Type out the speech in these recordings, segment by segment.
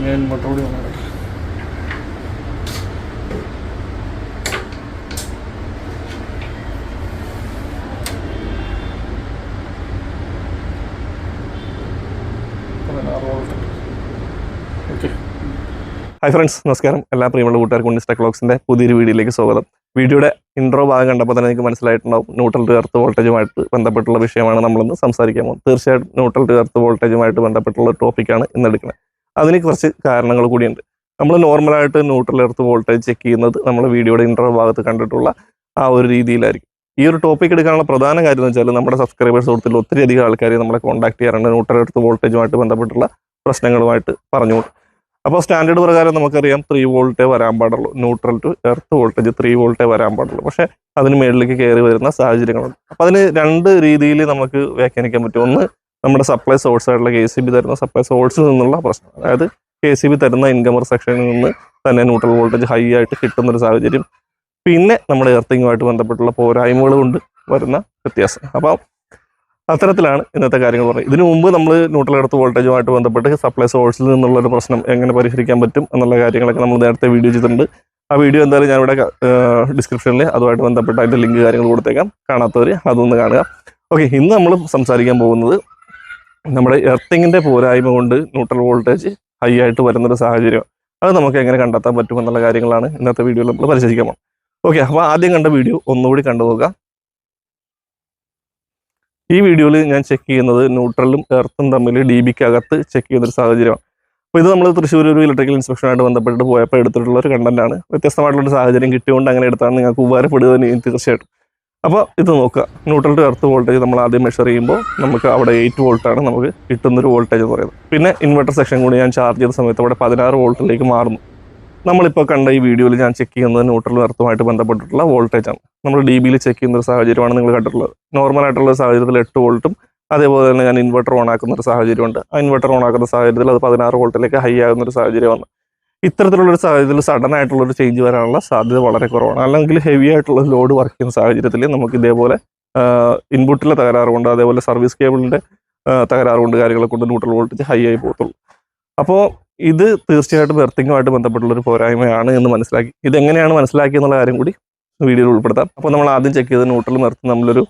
ഞാൻ ഇൻവെർട്ടർ വന്നു okay. Hi friends നമസ്കാരം. എല്ലാ പ്രിയമുള്ള കൂട്ടുകാർക്കും ഇൻസ്റ്റ ക്ലോക്സിന്റെ പുതിയൊരു വീഡിയോയിലേക്ക് സ്വാഗതം. വീഡിയോയുടെ ഇൻട്രോ ഭാഗം കണ്ടപ്പോൾ തന്നെ നിങ്ങൾക്ക് മനസ്സിലായിട്ടുണ്ടാവും ന്യൂട്രൽ ടു എർത്ത് വോൾട്ടേജുമായിട്ട് ബന്ധപ്പെട്ടുള്ള വിഷയമാണ് നമ്മളിന്ന് സംസാരിക്കാൻ പോകുന്നത്. തീർച്ചയായിട്ടും ന്യൂട്രൽ ടു എർത്ത് വോൾട്ടേജുമായിട്ട് ബന്ധപ്പെട്ടുള്ള ടോപ്പിക്കാണ് ഇന്ന് എടുക്കുന്നത്. അതിന് കുറച്ച് കാരണങ്ങൾ കൂടിയുണ്ട്. നമ്മൾ നോർമലായിട്ട് ന്യൂട്രൽ എർത്ത് വോൾട്ടേജ് ചെക്ക് ചെയ്യുന്നത് നമ്മൾ വീഡിയോയുടെ ഇൻട്രോ ഭാഗത്ത് കണ്ടിട്ടുള്ള ആ ഒരു രീതിയിലായിരിക്കും. ഈ ഒരു ടോപ്പിക് എടുക്കാനുള്ള പ്രധാന കാര്യം എന്ന് വെച്ചാൽ നമ്മുടെ സബ്സ്ക്രൈബേഴ്സ് സുഹൃത്തിൽ ഒത്തിരി അധികം ആൾക്കാർ നമ്മളെ കോൺടാക്ട് ചെയ്യാറുണ്ട് ന്യൂട്രൽ എർത്ത് വോൾട്ടേജുമായിട്ട് ബന്ധപ്പെട്ടുള്ള പ്രശ്നങ്ങളുമായിട്ട് പറഞ്ഞുകൊണ്ട്. അപ്പോൾ സ്റ്റാൻഡേർഡ് പ്രകാരം നമുക്കറിയാം ത്രീ വോൾട്ടേ വരാൻ പാടുള്ളൂ. Neutral to earth voltage three വോൾട്ടേ വരാൻ പാടുള്ളൂ. പക്ഷേ അതിന് മേളിലേക്ക് കയറി വരുന്ന സാഹചര്യങ്ങളുണ്ട്. അപ്പോൾ അതിന് രണ്ട് രീതിയിൽ നമുക്ക് വ്യാഖ്യാനിക്കാൻ പറ്റും. ഒന്ന് നമ്മുടെ സപ്ലൈ സോഴ്സ് ആയിട്ടുള്ള കെ സി ബി തരുന്ന സപ്ലൈ സോഴ്സിൽ നിന്നുള്ള പ്രശ്നം. അതായത് കെ സി ബി തരുന്ന ഇൻകമർ സെക്ഷനിൽ നിന്ന് തന്നെ ന്യൂട്രൽ വോൾട്ടേജ് ഹൈ ആയിട്ട് കിട്ടുന്ന ഒരു സാഹചര്യം. പിന്നെ നമ്മുടെ എർത്തിങ്ങുമായിട്ട് ബന്ധപ്പെട്ടുള്ള പോരായ്മകൾ കൊണ്ട് വരുന്ന വ്യത്യാസം. അപ്പോൾ അത്തരത്തിലാണ് ഇന്നത്തെ കാര്യങ്ങൾ പറയുന്നത് ഇതിനു മുമ്പ് നമ്മൾ ന്യൂട്രൽ എർത്ത് വോൾട്ടേജുമായിട്ട് ബന്ധപ്പെട്ട് സപ്ലൈ സോഴ്സിൽ നിന്നുള്ള ഒരു പ്രശ്നം എങ്ങനെ പരിഹരിക്കാൻ പറ്റും എന്നുള്ള കാര്യങ്ങളൊക്കെ നമ്മൾ നേരത്തെ വീഡിയോ ചെയ്തിട്ടുണ്ട്. ആ വീഡിയോ എന്തായാലും ഇവിടെ ഡിസ്ക്രിപ്ഷനിൽ അതുമായിട്ട് ബന്ധപ്പെട്ട് അതിന്റെ ലിങ്ക് കാര്യങ്ങൾ കൊടുത്തേക്കാം. കാണാത്തവർ അതൊന്ന് കാണുക. ഓക്കെ ഇന്ന് നമ്മൾ സംസാരിക്കാൻ പോകുന്നത് നമ്മുടെ എർത്തിങ്ങിന്റെ പോരായ്മ കൊണ്ട് ന്യൂട്രൽ വോൾട്ടേജ് ഹൈ ആയിട്ട് വരുന്നൊരു സാഹചര്യം. അത് നമുക്ക് എങ്ങനെ കണ്ടെത്താൻ പറ്റും എന്നുള്ള കാര്യങ്ങളാണ് ഇന്നത്തെ വീഡിയോയിൽ നമ്മൾ പരിശോധിക്കാൻ പോകുന്നത്. ഓക്കെ അപ്പോൾ ആദ്യം കണ്ട വീഡിയോ ഒന്നുകൂടി കണ്ടു നോക്കുക ഈ വീഡിയോയിൽ ഞാൻ ചെക്ക് ചെയ്യുന്നത് ന്യൂട്രലും എർത്തും തമ്മിൽ ഡി ബിക്ക് അകത്ത് ചെക്ക് ചെയ്യുന്ന ഒരു സാഹചര്യമാണ്. അപ്പോൾ ഇത് നമ്മൾ തൃശ്ശൂർ ഒരു ഇലക്ട്രിക്കൽ ഇൻസ്പെക്ഷനായിട്ട് ബന്ധപ്പെട്ട് പോയപ്പോൾ എടുത്തിട്ടുള്ള ഒരു കണ്ടന്റാണ് വ്യത്യസ്തമായിട്ടുള്ള സാഹചര്യം കിട്ടിയുകൊണ്ട് അങ്ങനെ എടുത്താണ് നിങ്ങൾക്ക് ഉപകാരപ്പെടുക തീർച്ചയായിട്ടും. അപ്പോൾ ഇത് നോക്കുക. ന്യൂട്രൽ ടു എർത്ത് വോൾട്ടേജ് നമ്മൾ ആദ്യം മെഷർ ചെയ്യുമ്പോൾ നമുക്ക് അവിടെ എയ്റ്റ് വോൾട്ടാണ് നമുക്ക് കിട്ടുന്നൊരു വോൾട്ടേജ് എന്ന് പറയുന്നത്. പിന്നെ ഇൻവെർട്ടർ സെക്ഷൻ കൂടി ഞാൻ ചാർജ് ചെയ്ത സമയത്ത് അവിടെ പതിനാറ് വോൾട്ടിലേക്ക് മാറുന്നു. നമ്മളിപ്പോൾ കണ്ട ഈ വീഡിയോയിൽ ഞാൻ ചെക്ക് ചെയ്യുന്നത് ന്യൂട്രൽ എർത്തുമായിട്ട് ബന്ധപ്പെട്ടിട്ടുള്ള വോൾട്ടേജ് ആണ്. നമ്മൾ ഡി ബിയിൽ ചെക്ക് ചെയ്യുന്ന ഒരു സാഹചര്യമാണ് നിങ്ങൾ കണ്ടിട്ടുള്ളത്. നോർമൽ ആയിട്ടുള്ള സാഹചര്യത്തിൽ എട്ട് വോൾട്ടും അതേപോലെ തന്നെ ഞാൻ ഇൻവെർട്ടർ ഓൺ ആക്കുന്ന ഒരു സാഹചര്യമുണ്ട്. ആ ഇൻവെർട്ടർ ഓൺ ആക്കുന്ന സാഹചര്യത്തിൽ അത് പതിനാറ് വോൾട്ടിലേക്ക് ഹൈ ആകുന്ന ഒരു സാഹചര്യമാണ്. ഇത്തരത്തിലുള്ള ഒരു സാഹചര്യത്തിൽ സഡൻ ആയിട്ടുള്ള ഒരു ചേഞ്ച് വരാനുള്ള സാധ്യത വളരെ കുറവാണ്. അല്ലെങ്കിൽ ഹെവി ആയിട്ടുള്ള ലോഡ് വർക്ക് ചെയ്യുന്ന സാഹചര്യത്തിൽ നമുക്ക് ഇതേപോലെ ഇൻപുട്ടിലെ തകരാറ് കൊണ്ട് അതേപോലെ സർവീസ് കേബിളിന്റെ തകരാറ് കൊണ്ട് കാര്യങ്ങളെ കൊണ്ട് ന്യൂട്രൽ വോൾട്ടേജ് ഹൈ ആയി പോകത്തുള്ളൂ. അപ്പോൾ ഇത് തീർച്ചയായിട്ടും എർത്തിങ്ങുമായിട്ട് ബന്ധപ്പെട്ടുള്ള ഒരു പോരായ്മയാണ് എന്ന് മനസ്സിലാക്കി. ഇത് എങ്ങനെയാണ് മനസ്സിലാക്കി എന്നുള്ള കാര്യം കൂടി വീഡിയോയിൽ ഉൾപ്പെടുത്താം. അപ്പോൾ നമ്മൾ ആദ്യം ചെക്ക് ചെയ്ത് ന്യൂട്രൽ നിർത്തി നമ്മളൊരു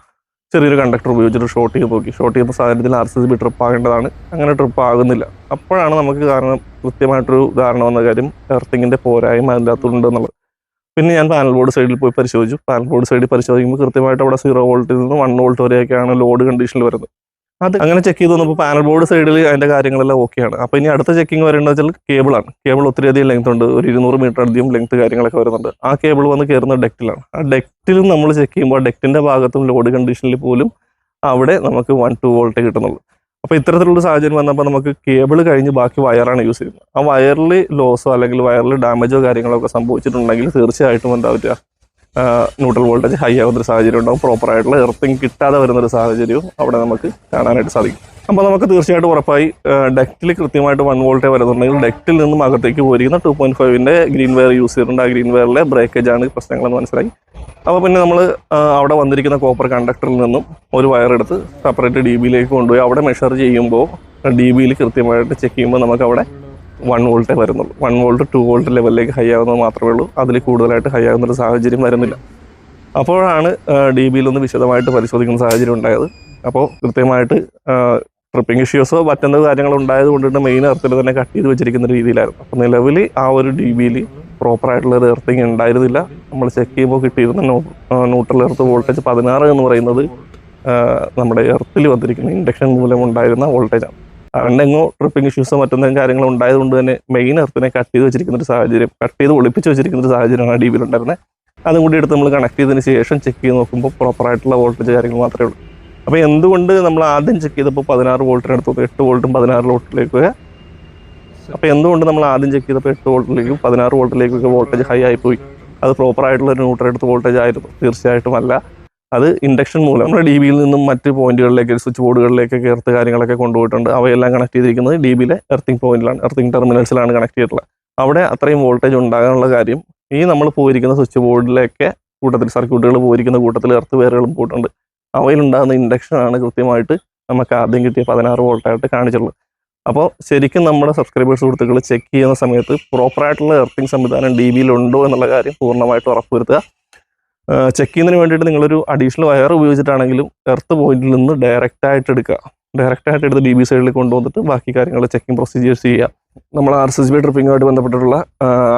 ചെറിയൊരു കണ്ടക്ടർ ഉപയോഗിച്ചിട്ട് ഷോർട്ട് ചെയ്ത് നോക്കി. ഷോർട്ട് ചെയ്യുന്ന സാഹചര്യത്തിൽ ആർ സി ബി ട്രിപ്പ് ആകേണ്ടതാണ്. അങ്ങനെ ട്രിപ്പ് ആകുന്നില്ല. അപ്പോഴാണ് നമുക്ക് കാരണം കൃത്യമായിട്ടൊരു ധാരണ വന്ന കാര്യം എർത്തിങ്ങിന്റെ പോരായ്മ അതിന്റെ അകത്തുണ്ട് എന്നുള്ളത്. പിന്നെ ഞാൻ പാനൽ ബോർഡ് സൈഡിൽ പോയി പരിശോധിച്ചു. പാനൽ ബോർഡ് സൈഡിൽ പരിശോധിക്കുമ്പോൾ കൃത്യമായിട്ട് അവിടെ സീറോ വോൾട്ടിൽ നിന്ന് വൺ വോൾട്ട് വരെയൊക്കെയാണ് ലോഡ് കണ്ടീഷനിൽ വരുന്നത്. അത് അങ്ങനെ ചെക്ക് ചെയ്ത് വന്നപ്പോൾ പാനൽ ബോർഡ് സൈഡിൽ അതിന്റെ കാര്യങ്ങളെല്ലാം ഓക്കെയാണ് അപ്പോൾ ഇനി അടുത്ത ചെക്കിംഗ് വരേണ്ടത് വെച്ചാൽ കേബിളാണ് കേബിൾ ഒത്തിരി അധികം ലെങ്ത് ഉണ്ട്. ഒരു ഇരുന്നൂറ് മീറ്റർ അധികം ലെങ്ത് കാര്യങ്ങളൊക്കെ വരുന്നുണ്ട്. ആ കേബിൾ വന്ന് കയറുന്ന ഡെക്റ്റിലാണ് ആ ഡെക്റ്റിലും നമ്മൾ ചെക്ക് ചെയ്യുമ്പോൾ ഡെക്റ്റിന്റെ ഭാഗത്തും ലോഡ് കണ്ടീഷനിൽ പോലും അവിടെ നമുക്ക് വൺ ടു വോൾട്ട് കിട്ടുന്നുള്ളൂ. അപ്പോൾ ഇത്തരത്തിലുള്ള സാഹചര്യം വന്നപ്പോൾ നമുക്ക് കേബിൾ കഴിഞ്ഞ് ബാക്കി വയറാണ് യൂസ് ചെയ്യുന്നത്. ആ വയറിൽ ലോസോ അല്ലെങ്കിൽ വയറിൽ ഡാമേജോ കാര്യങ്ങളോ ഒക്കെ സംഭവിച്ചിട്ടുണ്ടെങ്കിൽ തീർച്ചയായിട്ടും എന്താ പറ്റുക? ന്യൂട്രൽ വോൾട്ടേജ് ഹൈ ആകുന്നൊരു സാഹചര്യം ഉണ്ടാവും. പ്രോപ്പറായിട്ടുള്ള എർത്തിങ് കിട്ടാതെ വരുന്നൊരു സാഹചര്യവും അവിടെ നമുക്ക് കാണാനായിട്ട് സാധിക്കും. അപ്പോൾ നമുക്ക് തീർച്ചയായിട്ടും ഉറപ്പായി ഡക്റ്റിൽ കൃത്യമായിട്ട് വൺ വോൾട്ടേ വരുന്നുണ്ടെങ്കിൽ ഡക്റ്റിൽ നിന്നും അകത്തേക്ക് പോയിരിക്കുന്ന ടു പോയിന്റ് ഫൈവിന്റെ ഗ്രീൻ വെയർ യൂസ് ചെയ്തിട്ടുണ്ട്. ആ ഗ്രീൻ വെയറിലെ ബ്രേക്കേജാണ് പ്രശ്നങ്ങളെന്ന് മനസ്സിലായി. അപ്പോൾ പിന്നെ നമ്മൾ അവിടെ വന്നിരിക്കുന്ന കോപ്പർ കണ്ടക്ടറിൽ നിന്നും ഒരു വയർ എടുത്ത് സെപ്പറേറ്റ് ഡി ബിയിലേക്ക് കൊണ്ടുപോയി അവിടെ മെഷർ ചെയ്യുമ്പോൾ ഡി ബിയിൽ കൃത്യമായിട്ട് ചെക്ക് ചെയ്യുമ്പോൾ നമുക്ക് അവിടെ വൺ വോൾട്ടേ വരുന്നുള്ളൂ. വൺ വോൾട്ട് ടു വോൾട്ട് ലെവലിലേക്ക് ഹൈ ആവുന്നത് മാത്രമേ ഉള്ളൂ. അതിൽ കൂടുതലായിട്ട് ഹൈ ആകുന്നൊരു സാഹചര്യം വരുന്നില്ല. അപ്പോഴാണ് ഡി ബിയിൽ ഒന്ന് വിശദമായിട്ട് പരിശോധിക്കുന്ന സാഹചര്യം ഉണ്ടായത്. അപ്പോൾ കൃത്യമായിട്ട് ട്രിപ്പിംഗ് ഇഷ്യൂസോ മറ്റെന്ത് കാര്യങ്ങൾ ഉണ്ടായത് കൊണ്ടിട്ട് മെയിൻ എർത്തിൽ തന്നെ കട്ട് ചെയ്ത് വെച്ചിരിക്കുന്ന രീതിയിലായിരുന്നു. അപ്പോൾ നിലവിൽ ആ ഒരു ഡി ബിയിൽ പ്രോപ്പർ ആയിട്ടുള്ള ഒരു എർത്തിങ് ഉണ്ടായിരുന്നില്ല. നമ്മൾ ചെക്ക് ചെയ്യുമ്പോൾ കിട്ടിയിരുന്ന ന്യൂട്രൽ എർത്ത് വോൾട്ടേജ് പതിനാറ് എന്ന് പറയുന്നത് നമ്മുടെ എർത്തിൽ വന്നിരിക്കുന്ന ഇൻഡക്ഷൻ മൂലം ഉണ്ടായിരുന്ന വോൾട്ടേജാണ് അതുകൊണ്ടെങ്ങോ ട്രിപ്പിംഗ് ഇഷ്യൂസോ മറ്റെന്തെങ്കിലും കാര്യങ്ങൾ ഉണ്ടായതുകൊണ്ട് തന്നെ മെയിൻ എർത്തിനെ കട്ട് ചെയ്ത് വെച്ചിരിക്കുന്ന ഒരു സാഹചര്യം കട്ട് ചെയ്ത് ഒളിപ്പിച്ച് വെച്ചിരിക്കുന്ന ഒരു സാഹചര്യമാണ് ഡി ബിയിൽ ഉണ്ടായിരുന്നത് അതും കൂടി എടുത്ത് നമ്മൾ കണക്ട് ചെയ്തതിന് ശേഷം ചെക്ക് ചെയ്ത് നോക്കുമ്പോൾ പ്രോപ്പർ ആയിട്ടുള്ള വോൾട്ടേജ് കാര്യങ്ങൾ മാത്രമേ ഉള്ളൂ. അപ്പോൾ എന്തുകൊണ്ട് നമ്മൾ ആദ്യം ചെക്ക് ചെയ്തപ്പോൾ പതിനാറ് വോൾട്ടിന് അടുത്ത് എട്ട് വോൾട്ടും പതിനാറ് വോൾട്ടിലേക്ക് അപ്പോൾ എന്തുകൊണ്ട് നമ്മൾ ആദ്യം ചെക്ക് ചെയ്തപ്പോൾ എട്ട് വോൾട്ടിലേക്കും പതിനാറ് വോൾട്ടിലേക്കൊക്കെ വോൾട്ടേജ് ഹൈ ആയിപ്പോയി അത് പ്രോപ്പർ ആയിട്ടുള്ള ഒരു ന്യൂട്രൽ എടുത്ത് വോൾട്ടേജ് ആയിരുന്നു. തീർച്ചയായിട്ടും അല്ല. അത് ഇൻഡക്ഷൻ മൂലം നമ്മുടെ ഡി ബിയിൽ നിന്നും മറ്റ് പോയിന്റുകളിലേക്ക് സ്വിച്ച് ബോർഡുകളിലേക്കൊക്കെ എർത്ത് കാര്യങ്ങളൊക്കെ കൊണ്ടുപോയിട്ടുണ്ട്. അവയെല്ലാം കണക്ട് ചെയ്തിരിക്കുന്നത് ഡി ബിയിലെ എർത്തിങ് പോയിന്റിലാണ് എർത്തിങ് ടെർമിനൽസിലാണ് കണക്ട് ചെയ്തിട്ടുള്ളത്. അവിടെ അത്രയും വോൾട്ടേജ് ഉണ്ടാകാനുള്ള കാര്യം ഈ നമ്മൾ പോയിരിക്കുന്ന സ്വിച്ച് ബോർഡിലേക്ക് കൂട്ടത്തിൽ സർക്യൂട്ടുകൾ പോയിരിക്കുന്ന കൂട്ടത്തിൽ എർത്ത് വേറുകളും പോയിട്ടുണ്ട് അവയിലുണ്ടാകുന്ന ഇൻഡക്ഷനാണ് കൃത്യമായിട്ട് നമുക്ക് ആദ്യം കിട്ടിയ പതിനാറ് വോൾട്ടായിട്ട് കാണിച്ചിട്ടുള്ളത്. അപ്പോൾ ശരിക്കും നമ്മുടെ സബ്സ്ക്രൈബേഴ്സ് സുഹൃത്തുക്കൾ ചെക്ക് ചെയ്യുന്ന സമയത്ത് പ്രോപ്പറായിട്ടുള്ള എർത്തിങ് സംവിധാനം ഡി ബിയിലുണ്ടോ എന്നുള്ള കാര്യം പൂർണമായിട്ട് ഉറപ്പുവരുത്തുക. ചെക്ക് ചെയ്യുന്നതിന് വേണ്ടിയിട്ട് നിങ്ങളൊരു അഡീഷണൽ വയർ ഉപയോഗിച്ചിട്ടാണെങ്കിലും എർത്ത് പോയിന്റിൽ നിന്ന് ഡയറക്റ്റ് ആയിട്ട് എടുക്കുക. ഡയറക്റ്റ് ആയിട്ട് എടുത്ത് ഡി ബി സൈഡിൽ കൊണ്ടുവന്നിട്ട് ബാക്കി കാര്യങ്ങൾ ചെക്കിംഗ് പ്രൊസീജിയേഴ്സ് ചെയ്യുക. നമ്മൾ ആർ എസ് ബി ട്രിപ്പിങ്ങുമായിട്ട് ബന്ധപ്പെട്ടിട്ടുള്ള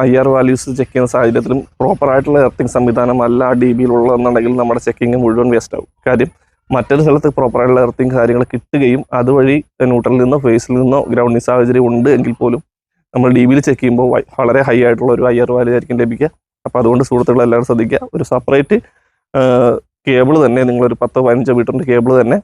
ഐ ആർ വാല്യൂസ് ചെക്ക് ചെയ്യുന്ന സാഹചര്യത്തിലും പ്രോപ്പർ ആയിട്ടുള്ള എർത്തിങ് സംവിധാനം അല്ല ഡി ബിയിലുള്ളതെന്നുണ്ടെങ്കിൽ നമ്മുടെ ചെക്കിങ് മുഴുവൻ വേസ്റ്റ് ആവും. കാര്യം മറ്റൊരു സ്ഥലത്ത് പ്രോപ്പറായിട്ടുള്ള എർത്തിങ് കാര്യങ്ങൾ കിട്ടുകയും അതുവഴി ന്യൂട്രലിൽ നിന്നോ ഫേസിൽ നിന്നോ ഗ്രൗണ്ടിങ് സാഹചര്യം ഉണ്ട് എങ്കിൽ പോലും നമ്മൾ ഡി ബിയിൽ ചെക്ക് ചെയ്യുമ്പോൾ വളരെ ഹൈ ആയിട്ടുള്ള ഒരു ഐ ആർ വാല്യൂ ആയിരിക്കും ലഭിക്കുക. അപ്പോൾ അതുകൊണ്ട് സുഹൃത്തുക്കൾ എല്ലാവരും ശ്രദ്ധിക്കുക. ഒരു സെപ്പറേറ്റ് കേബിൾ തന്നെ നിങ്ങളൊരു പത്തോ പതിനഞ്ചോ മീറ്ററിന്റെ കേബിൾ തന്നെ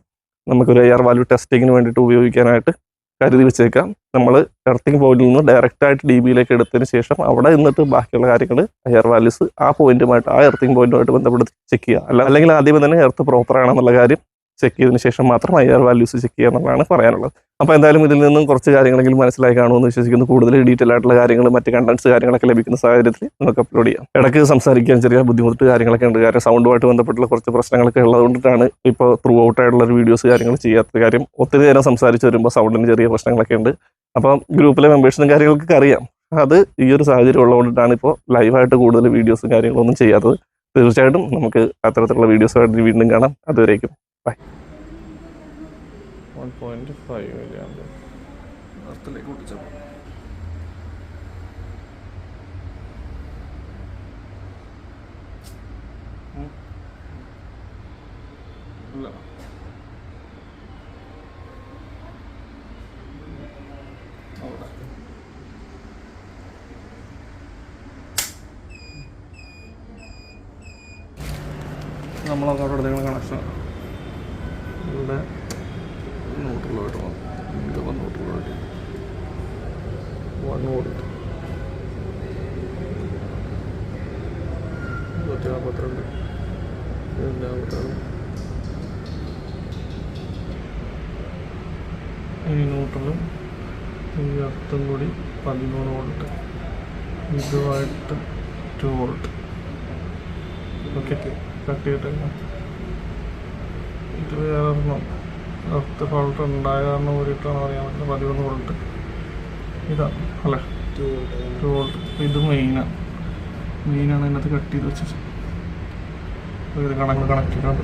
നമുക്കൊരു എയർ വാല്യൂ ടെസ്റ്റിങ്ങിന് വേണ്ടിയിട്ട് ഉപയോഗിക്കാനായിട്ട് കരുതി വെച്ചേക്കാം. നമ്മൾ എർത്തിങ് പോയിന്റിൽ നിന്ന് ഡയറക്റ്റ് ആയിട്ട് ഡി ബിയിലേക്ക് എടുത്തതിന് ശേഷം അവിടെ നിന്നിട്ട് ബാക്കിയുള്ള കാര്യങ്ങൾ എയർ വാല്യൂസ് ആ പോയിന്റുമായിട്ട് ആ എർത്തിങ് പോയിന്റുമായിട്ട് ബന്ധപ്പെടുത്തി ചെക്ക് ചെയ്യുക. അല്ല അല്ലെങ്കിൽ ആദ്യമേ തന്നെ എർത്ത് പ്രോപ്പറാണെന്നുള്ള കാര്യം ചെക്ക് ചെയ്തതിന് ശേഷം മാത്രം എയർ വാല്യൂസ് ചെക്ക് ചെയ്യുക എന്നുള്ളതാണ് പറയാനുള്ളത്. അപ്പോൾ എന്തായാലും ഇതിൽ നിന്നും കുറച്ച് കാര്യങ്ങളെങ്കിലും മനസ്സിലായി കാണുമെന്ന് വിശ്വസിക്കുന്നു. കൂടുതൽ ഡീറ്റെയിൽ ആയിട്ടുള്ള കാര്യങ്ങൾ മറ്റ് കണ്ടൻസ് കാര്യങ്ങളൊക്കെ ലഭിക്കുന്ന സാഹചര്യത്തിൽ നമുക്ക് അപ്ലോഡ് ചെയ്യാം. ഇടയ്ക്ക് സംസാരിക്കാൻ ചെറിയ ബുദ്ധിമുട്ട് കാര്യങ്ങളൊക്കെ ഉണ്ട്. കാരണം സൗണ്ടുമായിട്ട് ബന്ധപ്പെട്ടുള്ള കുറച്ച് പ്രശ്നങ്ങളൊക്കെ ഉള്ളതുകൊണ്ടിട്ടാണ് ഇപ്പോൾ ത്രൂ ഔട്ട് ആയിട്ടുള്ള വീഡിയോസ് കാര്യങ്ങൾ ചെയ്യാത്ത കാര്യം ഒത്തിരി നേരം സംസാരിച്ച് വരുമ്പോൾ സൗണ്ടിന് ചെറിയ പ്രശ്നങ്ങളൊക്കെ ഉണ്ട്. അപ്പം ഗ്രൂപ്പിലെ മെമ്പേഴ്സിനും കാര്യങ്ങൾക്കൊക്കെ അറിയാം. അത് ഈ ഒരു സാഹചര്യം ഉള്ളതുകൊണ്ടിട്ടാണ് ഇപ്പോൾ ലൈവായിട്ട് കൂടുതൽ വീഡിയോസും കാര്യങ്ങളൊന്നും ചെയ്യാത്തത്. തീർച്ചയായിട്ടും നമുക്ക് അത്തരത്തിലുള്ള വീഡിയോസുമായിട്ട് വീണ്ടും കാണാം. അതുവരേക്കും. വൺ പോയിന്റ് ഫൈവ് മില്ലിയാണ് അർത്ഥത്തിലേക്ക് ഒട്ടിച്ചപ്പോൾ ഇല്ല. അവിടെ. എടുത്തേക്കുന്ന കണക്ഷൻ ഇവിടെ. നൂറ്റിലോട്ട് വന്നു. ഇത് വന്ന് നൂറ്റിലോട്ട് വൺ വോൾട്ട് ഇരുപത്തി നാൽപ്പത്തിരണ്ട് നാൽപ്പത്തിരണ്ട് ന്യൂട്രലും ഈ അർത്ഥം കൂടി പതിമൂന്ന് വോൾട്ട്. ഇതുമായിട്ട് ടു വോൾട്ട്. ഓക്കെ കട്ട് ചെയ്തിട്ടില്ല ഇത് വേറെ ഒരെണ്ണം എർത്ത് ഫോൾട്ട് ഉണ്ടായ കാരണം കൂടിയിട്ടാണ് അറിയാൻ പറ്റുന്നത്. പതിമൂന്ന് വോൾട്ട് ഇതാ അല്ലേ? ടു വോൾട്ട് ഇത് മെയിനാണ് മെയിനാണ് അതിനകത്ത് കട്ട് ചെയ്ത് വെച്ചത്. ഇത് കണക്ക് കണക്ട് ചെയ്തുകൊണ്ട്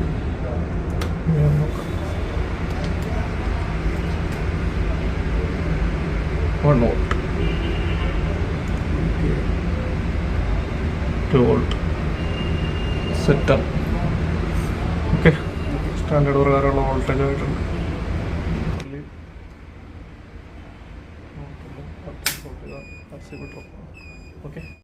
വൺ വോൾട്ട് ടു വോൾട്ട് സെറ്റാണ് ഓക്കെ സ്റ്റാൻഡേർഡ് പ്രകാരമുള്ള വോൾട്ടേജ് ആയിട്ടുണ്ട്. ഓക്കെ